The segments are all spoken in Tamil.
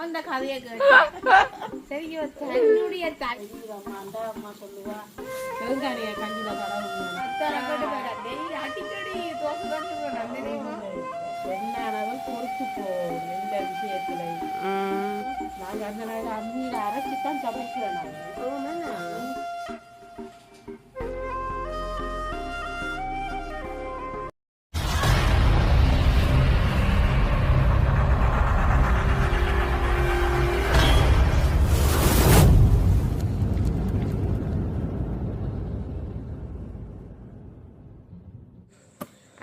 அந்த கதையை கேட்டு சரியோ தன்னுடைய தன் அம்மாண்டா அம்மா சொல்லுவா வெங்காரிய கஞ்சில அடிக்கடி தோசை தான் சுடுவேன். அந்த நேரம் பெண்ணானவன் பொறுத்து போகும் எந்த விஷயத்துல. நாங்க அந்த நேரம் அம்மியில அரைச்சி தான் சமைக்கிறோம் நாங்க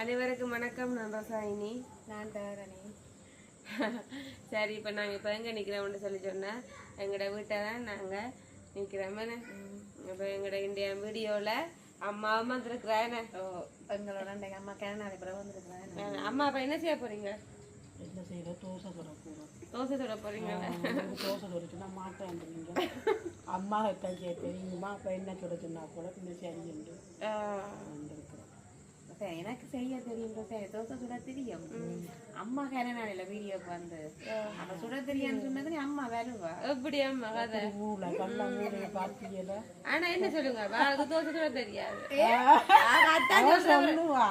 அனைவருக்கும் வணக்கம். நான் ரசாயினி நான் தரேனே சரி இப்போ நாங்கள் இப்போ எங்கே நிற்கிறோம்னு சொல்லி சொன்னால் எங்களோட வீட்டை தான் நாங்கள் நிற்கிறோம் இப்போ எங்களோட இந்தியா வீடியோவில் அம்மாவும் வந்துருக்குறானே ஓ எங்களோட அம்மா கேனாடி கூட வந்துருக்குறேன் அம்மா அப்போ என்ன செய்ய போறீங்க? என்ன செய்யற தோசை சுட போறோம். தோசை சுட போறீங்க தோசை சுடச்சுன்னா மாட்டேன் நீங்க. அம்மா செய்ய தெரியுமா அப்ப என்ன சுட சொன்னா கூட பின்ன சரி, எனக்கு செய்ய தெரியும் சரி தோசை சுட தெரியும். அம்மா கேனாடில வீடியோக்கு வந்து. அப்ப சுட தெரியான்னு சொன்னது அம்மா வருவா. எப்படி அம்மா கதை? ஆனா என்ன சொல்லுங்க வாழ்க்கை தோசை சுட தெரியாது. அவ சொல்லுவா.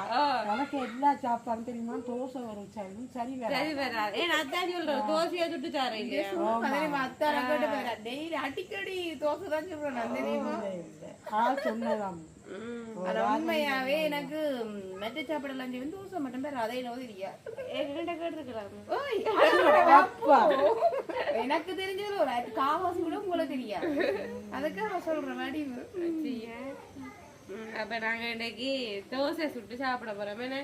உனக்கு எல்லா சாப்பாடும் தெரியுமா? தோசை வரும் சரி சரி வேற சரி வராது. ஏன்னா அதான் சொல்றேன் தோசையை சுட்டு தரேன் இல்லையா. டெய்லி அடிக்கடி தோசை தான் இல்லை. ஆள் சொன்னதாம். அது உண்மையாவே எனக்கு மெத்த சாப்பிடலாம் சொல்லி தோசை மட்டும் பேர் அதை நோதி தெரியாது எனக்கு தெரிஞ்சது ஒரு காவாசி கூட உங்களுக்கு தெரியாது. அதுக்காக சொல்றேன் வடிவு. அப்ப நாங்க இன்னைக்கு தோசை சுட்டு சாப்பிட போறோம். என்ன?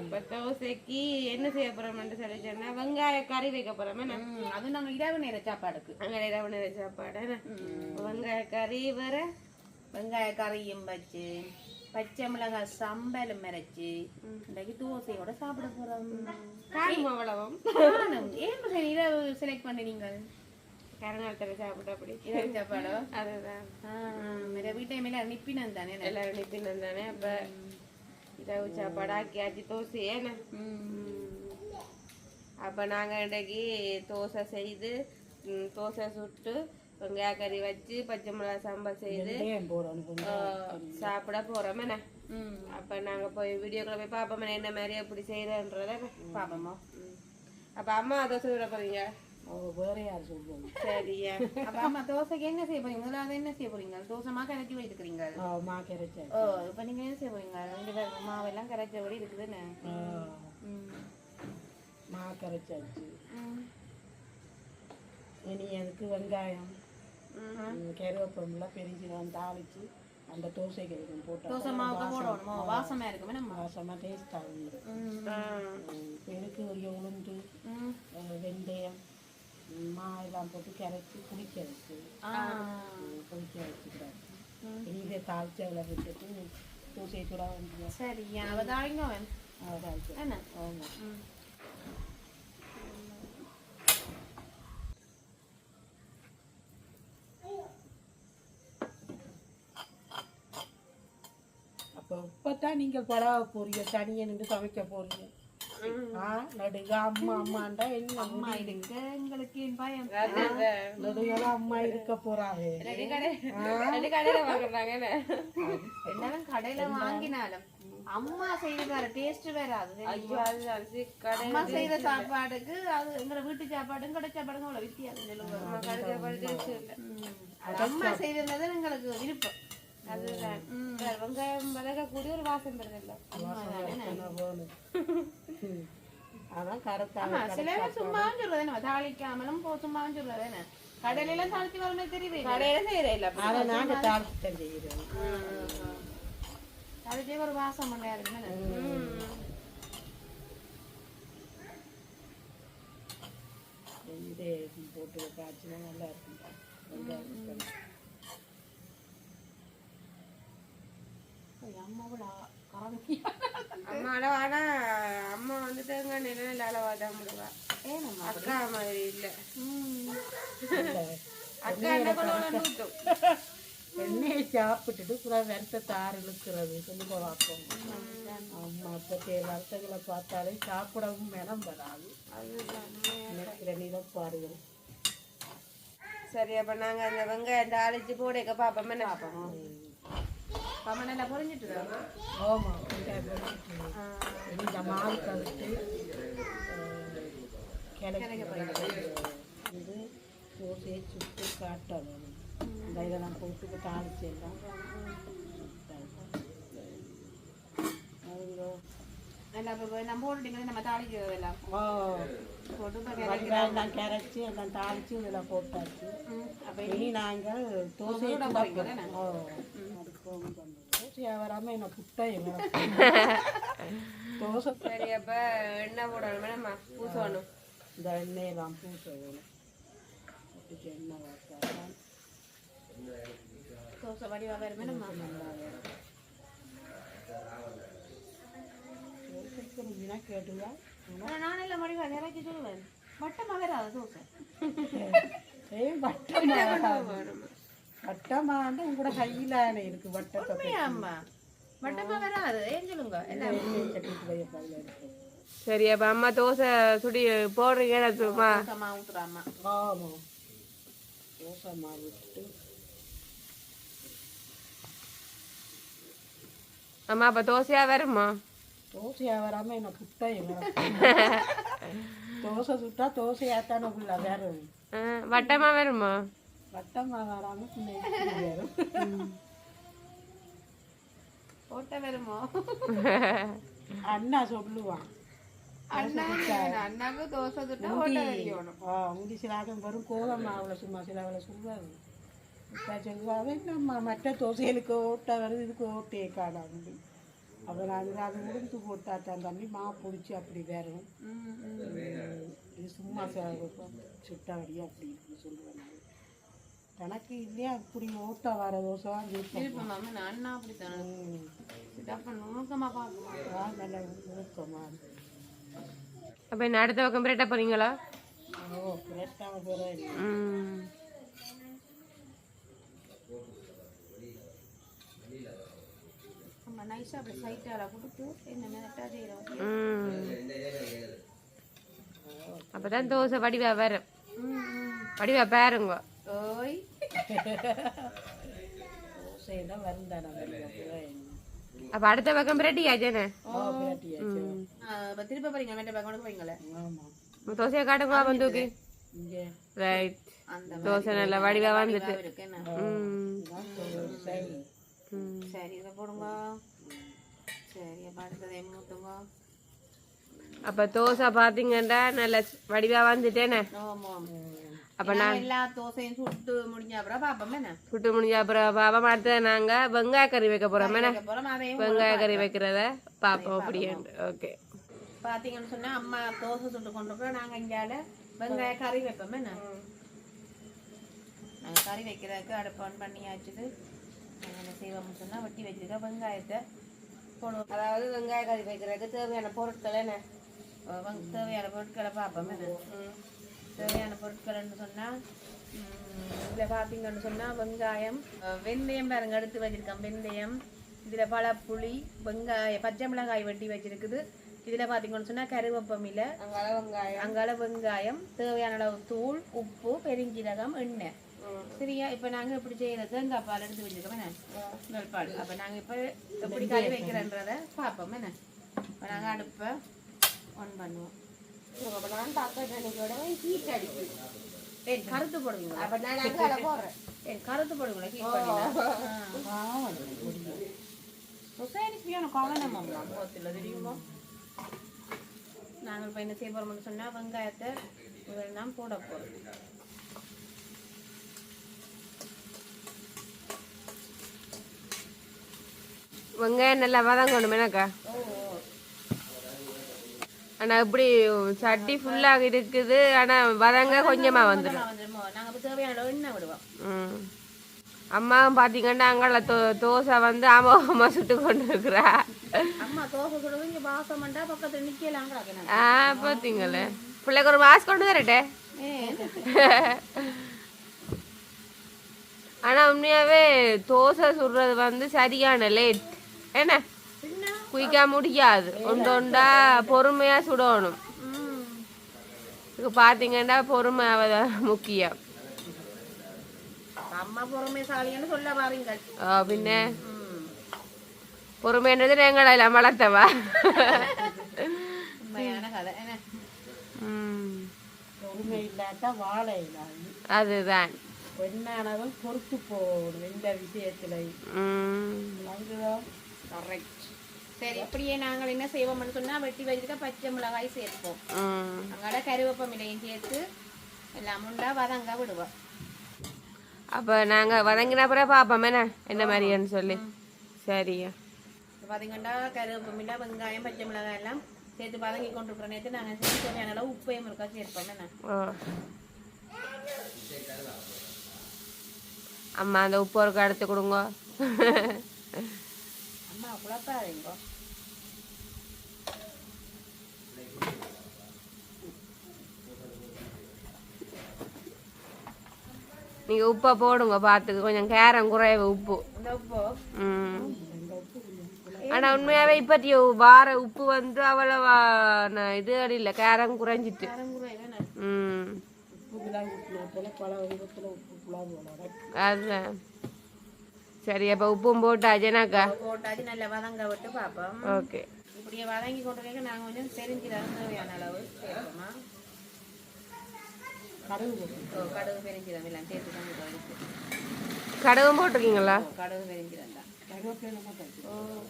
அப்ப தோசைக்கு என்ன செய்ய போறோம்னு சொல்லி சொன்னா வெங்காய கறி வைக்க போறோம். என்ன? அது நாங்க இரவு நேர சாப்பாடுக்கு. அங்கே இரவு சாப்பாடு. என்ன? வெங்காய கறி வேற வெங்காய கறியும் வச்சு பச்சை மிளகாய் சம்பலும் மரைச்சு இன்னைக்கு தோசையோட சாப்பிட போறோம். காணும் அவ்வளவும். ஏன் இரவு செலக்ட் பண்ணி நீங்கள் கரங்காலத்தில் சாப்பிட்டு அப்படி. இரவு சாப்பாடோ அதுதான். மேல வீட்டை மேல அனுப்பினேன் தானே எல்லாரும் நிப்பினம் தானே அப்ப இரவு சாப்பாடு ஆக்கி ஆக்கி தோசை என்ன அப்ப நாங்க இன்னைக்கு தோசை செய்து தோசை சுட்டு வெங்காய கறி வச்சு பச்சை மிளகாய் சாம்பார் செய்து சாப்பிட போறோம் அப்ப நாங்க போய் வீடியோக்குள்ள போய் பாப்போம் என்ன மாதிரி எப்படி செய்யறன்றத பாப்போமா அப்ப அம்மா தோசை விட போறீங்க? வேற யார் சொல்லுவோம் சரியா அப்ப அம்மா தோசைக்கு என்ன செய்ய போறீங்க? முதலாவது என்ன செய்ய போறீங்க? தோசை மா கரைச்சி வைத்துக்கிறீங்க மா கரைச்சா ஓ இப்ப நீங்க என்ன செய்ய போறீங்க? ரெண்டு மாவெல்லாம் கரைச்சபடி இருக்குதுன்னு ம். கரைச்சாச்சு. இனி அதுக்கு வெங்காயம். ம், கருவேப்பிலை பெரிஞ்சிரம் தாளிச்சு அந்த தோசை கறிக்கும் போட்டு தோசை மாவுக்கு போடணுமோ வாசமா இருக்குமே நம்ம? வாசமாக டேஸ்டாக ம். பெருக்கு ஒரு உளுந்து வெந்தயம் ம், எல்லாம் போட்டு கரைச்சி குடிக்க வச்சு. வச்சுக்கிறாரு இனி இதை தாளிச்சு அதில் விட்டுட்டு தோசையை சுட வேண்டிய சரி அவ தாழிங்க அவன் தாளிச்சு என்ன ஆமாம் இப்போத்தான் நீங்கள் படாவ போறீங்க தனியாக நின்று சமைக்க போறீங்க. அம்மா அம்மாண்டா என்ன அம்மா இதுங்க எங்களுக்கு பயம். நடுகெல்லாம் அம்மா இருக்க போறாங்க ரெண்டு கடையில என்னதான் வாங்கினாலும் அம்மா செய்து வேற டேஸ்ட் கடை அம்மா செய்த சாப்பாடுக்கு அது எங்க வீட்டு சாப்பாடும் கடை அவ்வளவு வித்தியாசம். சாப்பாடு அம்மா செய்திருந்தது எங்களுக்கு விருப்பம். அதுதான். வெங்காயம் வதக்கக்கூடிய ஒரு வாசம் வருதுல்ல கரெக்டா ஆமா சில பேர் சும்மாவும் சொல்றது என்ன தாளிக்காமலும் சும்மாவும் சொல்றது என்ன கடையில தாளிச்சு வரமே தெரியுது கடையில செய்யற இல்ல அதை நாங்க தாளிச்சுதான் செய்கிறோம் தாளிச்சே ஒரு வாசம் பண்ணையா இருக்கு என்ன? இதே போட்டு காய்ச்சினா நல்லா இருக்கும் வெங்காயம் ஐயோ, அம்மாவோட கரண்டியா அம்மா அளவு ஆனா அம்மா வந்து தேங்காய் நிலையில அளவா தான் முடுவா அக்கா மாதிரி இல்ல. அக்கா என்ன எண்ணெயை சாப்பிட்டுட்டு புறா வருத்தத்தை ஆறு இழுக்கிறது. சொல்லுங்க பார்ப்போம் ஆமா அப்போ வருத்தங்களை பார்த்தாலே சாப்பிடவும் மனம் வராது. நினைக்கிற நிலப்பாடுகள் சரி அப்ப நாங்க அந்த வெங்காயம் தாளிச்சு போடைக்க பாப்போம் என்ன பாப்பா நல்லா புரிஞ்சுட்டு ஆமாம் இந்த மாவு கவிட்டு கிழக்க வந்து தோசையை சுட்டு காட்டணும் இந்த இதெல்லாம் போட்டு தாளிச்சு எல்லாம் கரைச்சி எல்லாம் தாளிச்சு இதில் போட்டாச்சு. அப்போ இனி நாங்கள். ஓ. வராமல் என்ன புட்டை தோசை. சரி அப்ப எண்ணெய் போடணும்? என்னம்மா பூசணும் இந்த எண்ணெயெல்லாம் பூச வேணும். அதுக்கு எண்ணெய் வார்த்தாதான் தோசை வடிவாக வருமே நம்ம? நல்லா வரும் தோசைக்கு நீனா எல்லாம் வடிவாக நிறைச்சி சொல்லுவேன். வட்டமாக வராது தோசை. ஏய் வட்டமா வட்டமாண்டு உங்களோட கையிலான இருக்கு வட்டத்தை அம்மா? வட்டமாக வராது. சரி அப்ப அம்மா தோசை சுடி போடுறீங்க சும்மா தோசை மாவு விட்டு. அம்மா அப்ப தோசையா வருமா தோசையாக வராமல் என்ன புட்டை தோசை சுட்டா தோசையாத்தான ஆ, வட்டமா வருமா வட்டமாக வராமல் போட்ட வருமோ அண்ணா சொல்லுவான். அண்ணா அண்ணாக்கு தோசை சுட்டா ஓட்ட வரும். கோலம் அவளை சும்மா சில அவளை சொல்லுவாங்க இப்போ சொல்லுவாங்க நம்ம மற்ற தோசைகளுக்கு ஓட்ட வருது இதுக்கு ஓட்டே காணாது அப்புறம் அது அது முடிஞ்சு போட்டா தான் தம்பி மா பிடிச்சி அப்படி வரும் இது சும்மா சுட்டபடியா அப்படி இருக்குன்னு சொல்லுவேன் நான். தனக்கு இல்லையா? அப்படி ஓட்ட வர தோசை தான் நான் அண்ணா அப்படித்தானே ம். அப்போ நுணுக்கமாக பார்க்கணும் ஆ, நல்ல இருக்கு. அப்ப என்ன அடுத்த பக்கம் பிரட்ட போறீங்களா? ஓ ஃப்ரெஷ்ஷாக போகிறேன் ம். நம்ம நைஸாக அப்படி சைட்டால் கொடுத்து என்ன மிதட்டாக செய்கிறோம் ம். அப்பதான் தோசை வடிவா வரும். வடிவா பாருங்க. அப்ப அடுத்த பக்கம் பிரட்டி ஆச்சேனே ஓ பிரட்டியாச்சு இப்போ திருப்ப போகிறீங்க மெட்ட பேக் கொண்டு போறீங்களே தோசையை காட்டுங்க அவன் தூக்கி இங்கே. ரைட் தோசை நல்ல வடிவா வந்துட்டு. சரி இதை போடுங்க. சரி அப்போ அடுத்ததை மூத்துங்க அப்ப தோசை பாத்தீங்கன்னா நல்ல வடிவா வந்துட்டேனே? அப்ப நான் எல்லா தோசையும் சுட்டு முடிஞ்ச அப்புறம் பார்ப்போம் சுட்டு முடிஞ்ச அப்புறம் பாபா அடுத்தது நாங்க வெங்காய கறி வைக்க அதையும் வெங்காய கறி வைக்கிறத பாப்போம் அப்படியே ஓகே பார்த்தீங்கன்னு சொன்னா அம்மா தோசை சுட்டு கொண்டு போய் நாங்கள் இங்கால வெங்காய கறி வைப்போம் என்ன நாங்கள் கறி வைக்கிறதுக்கு அடுப்பு ஆன் பண்ணியாச்சுது நாங்கள் என்ன செய்வோம்னு சொன்னால் வெட்டி வச்சிருக்க வெங்காயத்தை போடுவோம் அதாவது வெங்காய கறி வைக்கிறதுக்கு தேவையான பொருட்கள் என்ன தேவையான பொருட்களை பார்ப்போம் என்ன தேவையான பொருட்கள்னு சொன்னால் இதில் பார்த்தீங்கன்னு சொன்னால் வெங்காயம் வெந்தயம் பாருங்க எடுத்து வச்சிருக்கேன். வெந்தயம் இதில் பழப்புளி வெங்காய பச்சை மிளகாய் வெட்டி வச்சிருக்குது. இதில் பார்த்தீங்கன்னு சொன்னால் கருவேப்பமில்லை அங்கால வெங்காயம். அங்கால வெங்காயம் தேவையான அளவு தூள் உப்பு பெருஞ்சீரகம் எண்ணெய். சரியா? இப்போ நாங்கள் எப்படி செய்யறது? தேங்காய் பால் எடுத்து வச்சுருக்கோம் என்ன? நெல் பால். அப்போ நாங்கள் இப்போ எப்படி கறி வைக்கிறன்றத பார்ப்போம் என்ன? இப்போ நாங்கள் அடுப்பை ஆன் பண்ணுவோம். அப்ப நான் தாக்கா நினைக்கோட ஹீட் அடிக்குது ஏன் கருத்து போடுவீங்களா அப்ப நான் அங்கால போடுறேன் ஏன் கருத்து போடுவீங்களா ஹீட் பண்ணினா சரியான கவனம் அம்மா முகத்தில் தெரியுமா நாங்கள் இப்போ என்ன செய்ய போகிறோம்னு சொன்னால் வெங்காயத்தை இதெல்லாம் போட போகிறோம் வெங்காயம் நல்லா வதங்கணுமேனாக்கா? எனக்கா ஆனா இப்படி சட்டி ஃபுல்லாக இருக்குது. ஆனா வதங்க கொஞ்சமா வந்துடும் ம். அம்மாவும் பார்த்தீங்கன்னா அங்கால தோ தோசை வந்து அமோகமாக சுட்டு கொண்டு இருக்கிறா அம்மா ஆ பார்த்தீங்களே பிள்ளைக்கு ஒரு மாஸ்க் கொண்டு வரட்டே. ஆனா உண்மையாவே தோசை சுடுறது வந்து சரியான லேட் என்ன? குயிக்கா முடியாது. ஒன்று ஒன்றா பொறுமையா சுடணும். இதுக்கு பார்த்தீங்கன்னா பொறுமை முக்கியம். பின்ன. பொறுமைன்றது எங்களை வளர்த்தவா? வாழ இல்லாது. அதுதான். பெண்ணானவன் பொறுத்து போகணும் எந்த விஷயத்துல. சரி இப்படியே நாங்கள் என்ன செய்வோம்னு சொன்னா வெட்டி வச்சுக்க பச்சை மிளகாய் சேர்ப்போம். அங்காட கருவேப்பமிலையும் சேர்த்து எல்லாம் உண்டா வதங்க விடுவோம். அப்ப நாங்க வதங்கின பிறகு பாப்போம் என்ன என்ன மாதிரின்னு சொல்லி. சரியா. பார்த்தீங்கன்னா கருவேப்பமில்லை வெங்காயம் பச்சை மிளகாய் எல்லாம் சேர்த்து வதங்கி கொண்டு இருக்கிற நேரத்து நாங்கள் சேர்த்து தேவையான அளவு உப்பையும் இருக்கா சேர்ப்போம் என்ன? அம்மா அந்த உப்பு ஒருக்கா எடுத்து கொடுங்க. அம்மா குழப்பாதீங்க நீங்க உப்பை போடுங்க பார்த்துக்கு கொஞ்சம் கேரம் குறைவு உப்பு. இந்த உப்பு? ம். ஆனா உண்மையாவே இப்பத்தி வார உப்பு வந்து அவ்வளவா இது இல்லை கேரம் குறைஞ்சிட்டு. ம். அதுதான். சரி அப்ப உப்பும் போட்டாச்சுனாக்கா போட்டாச்சு நல்லா வதங்க விட்டு பார்ப்போம் ஓகே இப்படியே வதங்கி கொண்டு நாங்கள் கொஞ்சம் தெரிஞ்சிடாத தேவையான அளவு சேர்ப்போமா கடுகு ஓ கடுகு பெருஞ்சிடம் எல்லாம் சேர்த்து தான் கடுகு கடுகும் போட்டிருக்கீங்களா கடுகு பெருஞ்சிடம் தான் கருவேப்பிலை மட்டும் ஓ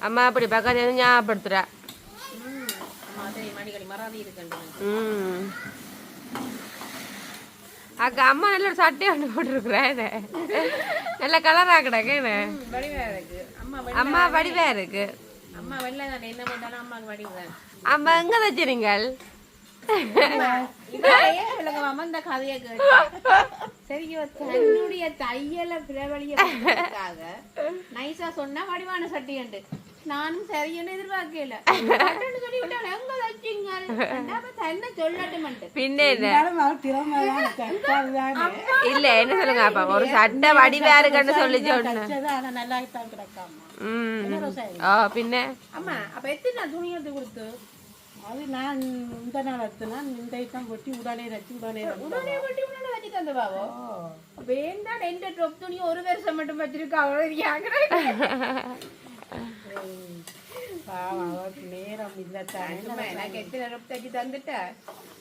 அம்மா அப்படி பக்கத்துல இருந்து ஞாபகப்படுத்துறா ம் அம்மா சரி மடிக்கடி மறாதி இருக்குன்னு ம் அக்கா அம்மா நல்ல ஒரு சட்டை ஒன்று போட்டிருக்குறேன் நல்ல கலரா கிடக்கு அம்மா வடிவா இருக்கு. அம்மா எங்க மாமா இந்த கதையை கேட்டு சரி இவ தன்னுடைய தையல பிரபலியக்காக நைஸா சொன்னா வடிவான சட்டி உண்டு நானும் சரியான எதிர்பார்க்கல. இல்ல என்ன சொல்லுங்க அப்பா? ஒரு சட்டை வடிவா இருக்குன்னு சொல்லி சொன்ன பின்ன? அம்மா அப்ப எத்தனை துணி எடுத்து கொடுத்து? அது நான் இந்த நாள் எடுத்தனா இந்த ஐட்டம் வெட்டி உடனே ரச்சு உடனே. உடனே வெட்டி உடனே வச்சு தந்து பாவோ வேண்டாம் எந்த ட்ரொப் துணி ஒரு வருஷம் மட்டும் வச்சிருக்கா அவ்வளவு பாவம் அவளுக்கு நேரம் இல்லத்தானே அம்மா, எனக்கு எத்தனை ரொப் தச்சு தந்துட்டா?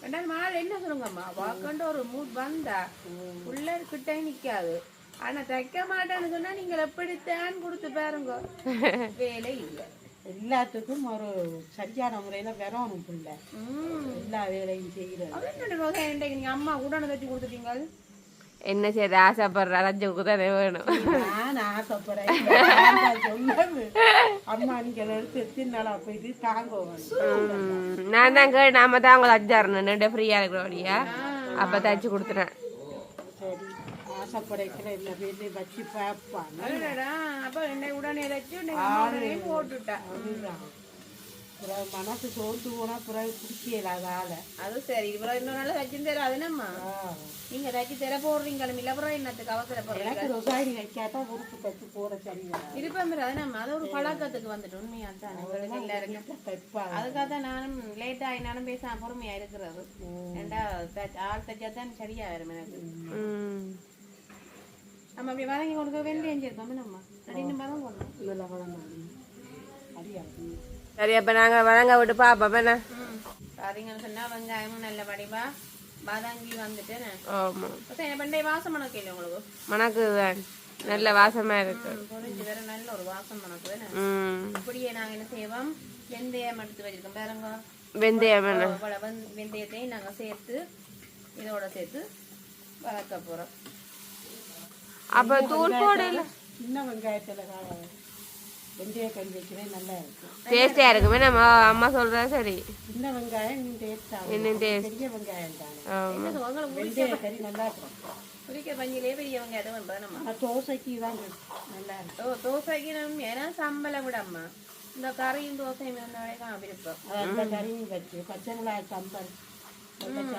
ரெண்டாவது மாலை என்ன சொல்லுங்கம்மா வாக்கண்டு ஒரு மூட் வந்தா உள்ள கிட்ட நிக்காது. ஆனா தைக்க மாட்டேன்னு சொன்னா நீங்க எப்படித்தான் கொடுத்து பாருங்க. வேலை இல்லை. எல்லாத்துக்கும் ஒரு சரியான முறையில வரணும் பிள்ளை. எல்லா வேலையும் செய்யறது. அம்மா உடனே தச்சு கொடுத்துட்டீங்க என்ன செய்ய ஆசைப்படுற ரஜுக்கு தானே வேணும் நான் ஆசைப்படுறேன் நான் தான் கேட்டு நாம தான் அவங்க தச்சாரணும் ஃப்ரீயா இருக்கிறபடியா அப்ப தச்சு கொடுத்துறேன் சரி ஆசைப்படைக்கிற பிறகு மனசு சோர்ந்து போனா பிறகு பிடிக்கல அதால அது சரி. இவ்வளவு இன்னொரு நாள் தச்சு தராது என்னம்மா? ஆ. நீங்க தச்சு தர போடுறீங்களும் இல்ல அப்புறம் என்னத்துக்கு அவசரப்படுறீங்க எனக்கு ரொசாரி வைக்காட்டா உறுப்பு தச்சு போட சரியா இருப்பேன் அது நம்ம அது ஒரு பழக்கத்துக்கு வந்துட்டு உண்மையா தான் எல்லாருக்கும் அதுக்காக தான் நானும் லேட் ஆகினாலும் பேச பொறுமையா இருக்கிறது. ஏண்டா ஆள் தச்சா தான் சரியா வரும் எனக்கு நம்ம அப்படி வதங்கி கொடுக்க வெந்தயம் சேர்ப்போம் நம்ம ரெண்டு பதம் போடணும் இதெல்லாம் அடியா. சரி அப்ப நாங்க வழங்க விட்டு பாப்போம் என்ன? பாத்தீங்கன்னு சொன்னா வெங்காயமும் நல்ல வடிவா வதங்கி வந்துட்டு ஆமா. சரி பண்டைய வாசம் மணக்கு இல்லை உங்களுக்கு? மணக்குதான் நல்ல வாசமா இருக்கு. பொரிஞ்சு வேற நல்ல ஒரு வாசம் மணக்கு ம். இப்படியே நாங்க என்ன செய்வோம்? வெந்தயம் எடுத்து வச்சிருக்கோம் பாருங்க. வெந்தயம் என்ன? வெந்தயத்தையும் நாங்க சேர்த்து இதோட சேர்த்து வதக்க போறோம். அப்ப தூள் போடல சின்ன வெங்காயத்துல வெந்தய கறி வைக்கிறேன் நல்லா இருக்கும் டேஸ்டியா இருக்குமே நம்ம அம்மா சொல்றா சரி. சின்ன வெங்காயம் இன்னும் டேஸ்ட் ஆகும் இன்னும் taste. பெரிய வெங்காயம் தானே. ஆமா. உங்களுக்கு வெந்தய கறி நல்லா இருக்கும். குறிக்க பஞ்சிலே பெரிய வெங்காயம் வேண்டாம் நம்ம. தோசைக்கு தான் நல்லா இருக்கும் ஓ தோசைக்கு நம்ம ஏன்னா சம்பளம் விடம்மா இந்த கறியும் தோசையும் இருந்தாலே தான் விருப்பம். அந்த கறியும் வச்சு பச்சை மிளகாய் சம்பல். டேஸ்ட்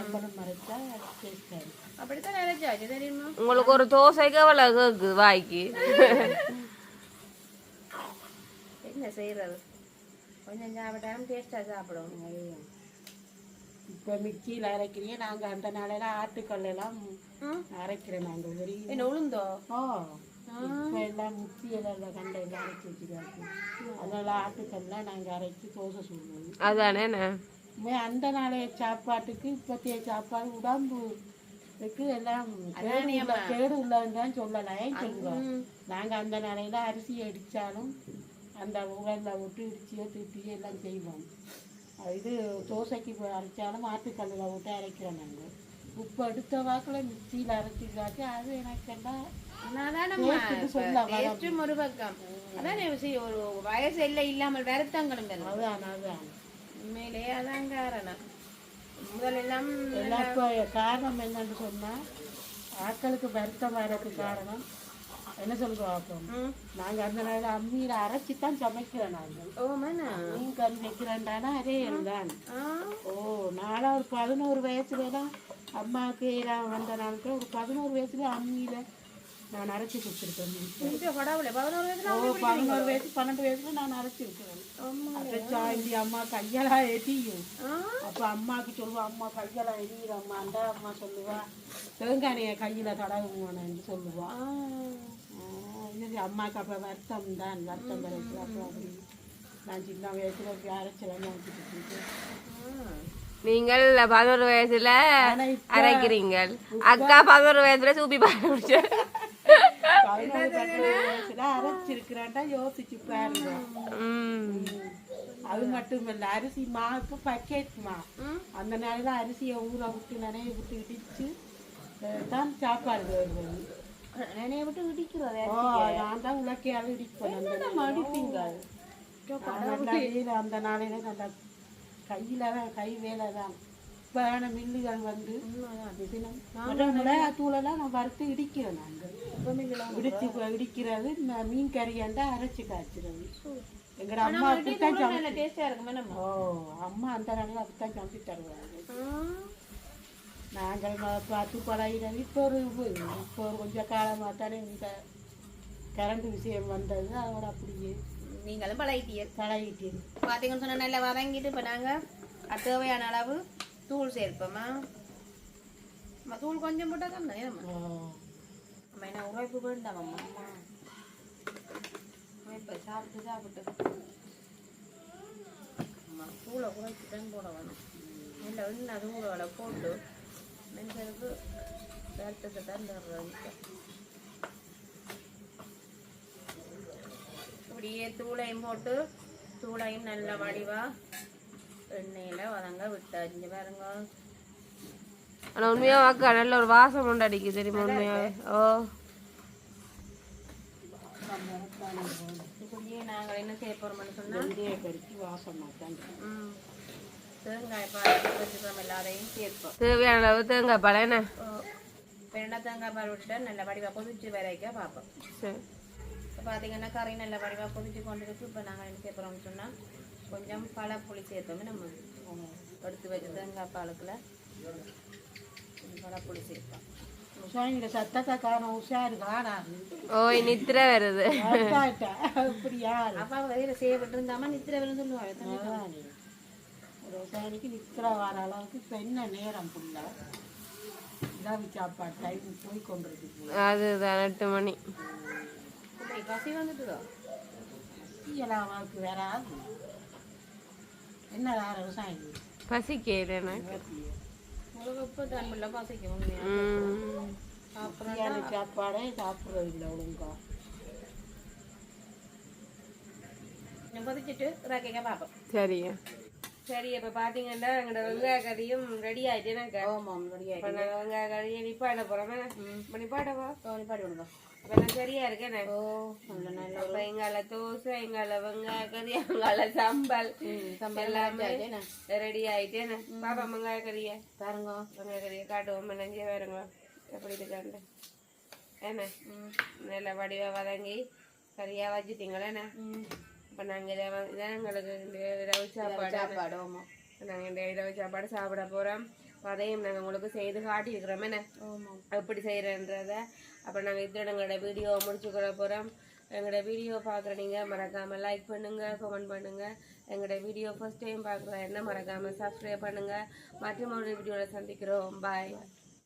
உங்களுக்கு ஒரு தோசைக்கு அவ்வளவு வாய்க்கு. என்ன செய்யறது கொஞ்சம் சாப்பிட்டாலும் டேஸ்டா சாப்பிடணும் இப்போ மிக்சியில் அரைக்கிறீங்க நாங்கள் அந்த நாளையில ஆட்டுக்கல் எல்லாம் ம். அரைக்கிறோம் நாங்கள் ஒரு என்ன உளுந்தோ ஓ இப்போ எல்லாம் மிக்சியில் கண்டை எல்லாம் அரைச்சி வச்சுருக்காங்க அதனால ஆட்டுக்கல்லாம் நாங்கள் அரைச்சி தோசை சுடுவோம் அதானே அந்த நாளைய சாப்பாட்டுக்கு இப்போத்தைய சாப்பாடு உடம்புக்கு எல்லாம் கேடு உள்ள கேடு உள்ளதுன்னு தான் சொல்லலாம் ஏன் சொல்லுவோம் நாங்கள் அந்த நாளையில அரிசி அடித்தாலும் அந்த உகலில் விட்டு இடிச்சியோ திருப்பியோ எல்லாம் செய்வோம். இது தோசைக்கு அரைச்சாலும் ஆட்டுக்கல்லில் விட்டு அரைக்கிறோம் நாங்கள் இப்போ எடுத்த வாக்கில் மிக்சியில் அரைச்சிருக்காச்சு அது எனக்கெல்லாம் ஒரு பக்கம் அதான் ஒரு வயசு எல்லாம் இல்லாமல் வருத்தங்களும் அதான் அதான். உண்மையிலேயே அதான் காரணம். முதலெல்லாம் இப்போ காரணம் என்னன்னு சொன்னால் ஆட்களுக்கு வருத்தம் வரதுக்கு காரணம் என்ன சொல்கிறோம் அப்போ ம். நாங்கள் அந்த நாளில் அம்மியில் அரைச்சி தான் சமைக்கிறோம் நாங்கள் ஓ மனா கறி வைக்கிறேன்டானா அதே தான் ஓ நாளாக ஒரு பதினோரு வயசுலலாம் அம்மாவுக்கு நான் வந்த நாளுக்கு ஒரு பதினோரு வயசுல அம்மியில் நான் அரைச்சி கொடுத்துருக்கேன் ஓ பதினோரு வயசு பன்னெண்டு வயசுல நான் அரைச்சிருக்கிறேன் அப்போ சாந்தி அம்மா கையெல்லாம் எரியும். ஆ? அப்போ அம்மாவுக்கு சொல்லுவா அம்மா கையெல்லாம் எரியுறம்மாண்டா அம்மா சொல்லுவா. தேங்காய் கையில் தடவுங்கன்னு சொல்லுவா. இது அம்மாவுக்கு அப்போ வருத்தம் தான் வருத்தம் கிடைக்கல. அப்போ அப்படி நான் சின்ன வயசுல இப்படி அரைச்சலாம் நினச்சிட்டு இருக்கேன். நீங்கள் பதினோரு வயசுல ஆனா இப்ப அரைக்கிறீங்க அக்கா பதினோரு வயசுல சூப்பி வயசுல அரைச்சிருக்கிறான்டா யோசிச்சு பாருங்க. அது மட்டும் இல்லை அரிசி மா இப்போ பக்கெட் மா. அந்த நாளில் அரிசியை ஊற விட்டு நிறைய விட்டு இடிச்சு தான் சாப்பாடு வருவது நினைய விட்டு இடிக்கிறதே ஓ நான் தான் உலக்கையால் இடிப்பேன் அடிப்பீங்க அந்த நாளையில நல்லா கையில தான் கை வேலை தான் இப்போ மில்லுகள் வந்து மிளகாத்தூளெல்லாம் நான் வறுத்து இடிக்கிறேன் நாங்கள் இடிச்சு இடிக்கிறது மீன் கறியாண்டா அரைச்சி காய்ச்சிறது. எங்களோட அம்மா அப்படித்தான் சமை- நல்ல டேஸ்டா இருக்குமே நம்ம. ஓ அம்மா அந்த நாளில் அப்படித்தான் சமைச்சு தருவாங்க. நாங்கள் பார்த்து பழகிறது இப்போ ஒரு இப்போ ஒரு கொஞ்சம் காலமாக தானே இந்த கரண்ட் விஷயம் வந்தது. அதோட அப்படியே நீங்களும் பழகிட்டீர் பழகிட்டு பார்த்தீங்கன்னு சொன்னா நல்லா வதங்கிட்டு இப்போ நாங்கள் தேவையான அளவு தூள் சேர்ப்போமா? அம்மா, தூள் கொஞ்சம் போட்டால் தான் நம்ம? அம்மா என்ன உழைப்பு வேண்டாம் அம்மா. இப்போ சாப்பிட்டு சாப்பிட்டு. அம்மா தூளை குறைச்சி தான் போட வேணும். இல்லை இன்னும் தூளோட போட்டு மனுஷனுக்கு வேர்த்தத்தை தான் தர்றது இப்படியே தூளையும் போட்டு தூளையும் நல்ல வடிவா எண்ணெயில் வதங்க பாருங்க உண்மையா அக்கா நல்ல ஒரு வாசம் உண்டு அடிக்குது தெரியுமா உண்மையாவே ஓ நாங்கள் என்ன செய்ய போகிறோம்னு சொன்னால் தேங்காய் பால் எல்லாரையும் சேர்ப்போம் தேவையான அளவு தேங்காய் பால் என்ன ஓ, வேணா தேங்காய் பால் விட்டுட்டு நல்ல வடிவா கொதிச்சு வரைக்க பார்ப்போம் சரி இப்போ பார்த்தீங்கன்னா கறி நல்ல வடிவா கொதிச்சு கொண்டு இருக்கு இப்போ நாங்கள் என்ன செய்ய போகிறோம்னு சொன்னால் கொஞ்சம் பழப்புளி சேர்ப்போமே நம்ம எடுத்து வச்ச தேங்காய் பாலுக்குள்ள பழப்புளி சேர்ப்போம். உஷாங்கிற சத்தத்தை காணும் உஷாரு காணாது ஓய் நித்திரை வருது. யாரு அப்பா வகையில் செய்யப்பட்டு இருந்தாமா நித்திர வேணும் சொல்லுவாங்க உஷானிக்கு நிற்கிற வர அளவுக்கு இப்போ என்ன நேரம் ஃபுல்லா இதான் சாப்பாடு டைம் போய் கொண்டிருக்கு அதுதான் எட்டு மணி. பசி வந்துட்டுதோ? எல்லாம் அவனுக்கு வராது. என்ன வேற விவசாயம்? பசிக்கல எனக்கு. உங்களுக்கு இப்போ தான் பிள்ளை பசிக்கும் உண்மையா? ம். அப்புறம் சாப்பாடே சாப்பிட்றது இல்லை ஒழுங்கா. கொஞ்சம் கொதிச்சுட்டு இறக்கிக்க பார்ப்போம் சரியா சரி இப்போ பார்த்தீங்கன்னா எங்களோட வெங்காய கறியும் ரெடி ஆயிட்டு எனக்கு. ஆமாம் ரெடி நான் வெங்காய கறியை நிப்பாட்ட போகிறோம் இப்போ நிப்பாட்டவா பாடி விடுங்க இப்போ நான் சரியா இருக்கேன் ஓ நல்ல எங்கால தோசை எங்கால வெங்காய கறி எங்கால சம்பல் எல்லாமே ரெடி ஆயிட்டு என்ன? பாப்பா வெங்காய கறியை. பாருங்க. வெங்காய கறியை காட்டுவோம் நினைஞ்சே வருங்க எப்படி இருக்காண்டு என்ன? நல்ல வடிவா வதங்கி கறியாக வச்சுட்டீங்களே என்ன? இப்போ நாங்கள் இதை இதான் எங்களுக்கு இரவு சாப்பாடு சாப்பாடு நாங்கள் இந்த இரவு சாப்பாடு சாப்பிட போகிறோம் அதையும் நாங்கள் உங்களுக்கு செய்து காட்டியிருக்கிறோம் என்ன? எப்படி செய்கிறன்றத அப்புறம் நாங்கள் இதில் எங்களோட வீடியோவை முடிச்சுக்கொள்ள போகிறோம் எங்களோட வீடியோ பார்க்குற நீங்கள் மறக்காமல் லைக் பண்ணுங்கள் கமெண்ட் பண்ணுங்கள் எங்களோட வீடியோ ஃபஸ்ட் டைம் பார்க்குற என்ன மறக்காமல் சப்ஸ்கிரைப் பண்ணுங்கள் மற்றும் ஒரு வீடியோவில் சந்திக்கிறோம். பாய்